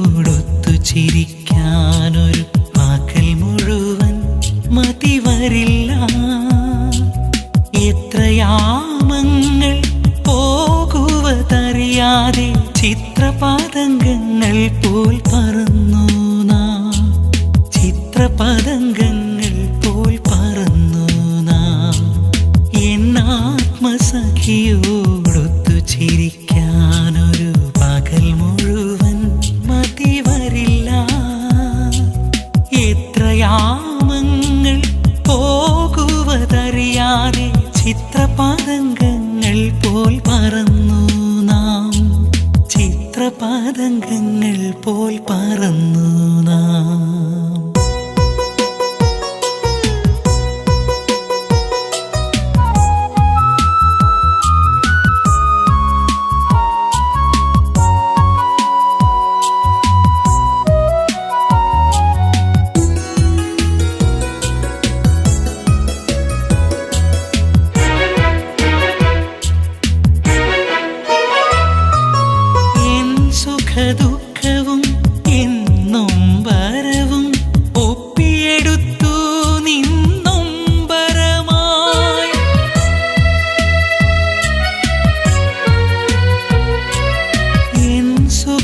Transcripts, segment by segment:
സഖിയോടൊത്തു ചിരിക്കാനൊരു പകൽ മുഴുവൻ മതി വരില്ല. എത്രയാമങ്ങൾ പോകുവതറിയാതെ ചിത്രപാതങ്കങ്ങൾ പോൽ പറന്നു നാം. ചിത്രപതംഗങ്ങൾ ചിത്രപതംഗങ്ങൾ പോൽ പറന്നു നാം.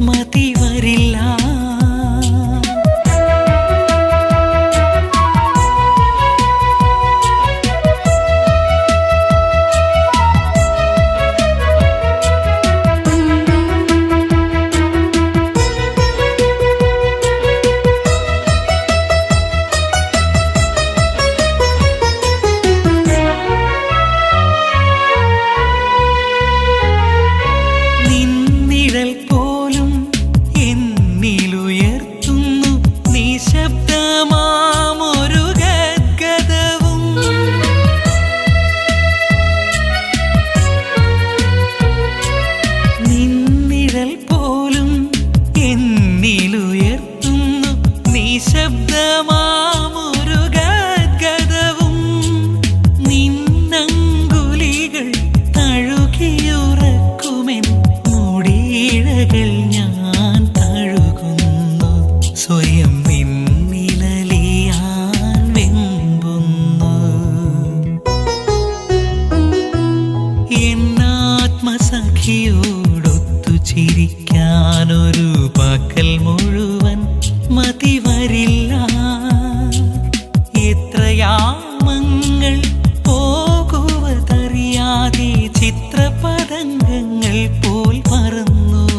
മതി ചിത്രപതംഗങ്ങൾ പോൽ പറന്നു.